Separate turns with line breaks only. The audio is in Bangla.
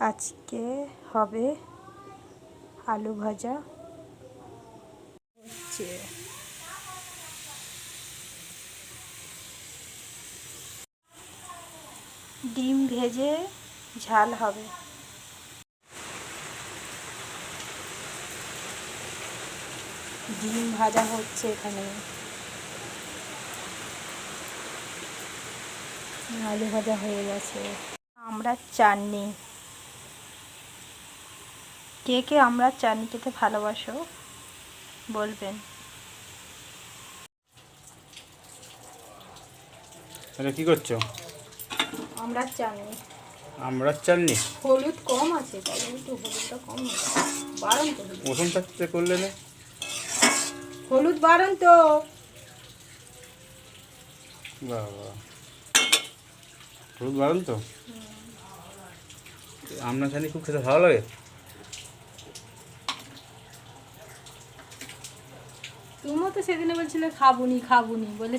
আজকে হবে আলু ভাজা হচ্ছে। ডিম ভেজে ঝাল হবে। ডিম ভাজা হচ্ছে এখানে। আলু ভাজা হয়ে গেছে। আমরা চাটনি কে কে আমরা চাটনি খেতে ভালোবাসো বলবেন।
এটা কি করছ?
আমরা চাটনি
আমরা চালনি
হলুদ কম আছে তাই একটু হলুদটা কম বারণ তো হলুদ।
প্রথম থাকতে করলে না
হলুদ বারণ তো
বাবা। হলুদ বাড়ান তো আমরা জানি খুব খেতে ভালো লাগে?
তুমিও তো সেদিনে বলছিলে খাবুনি খাবুনি বলে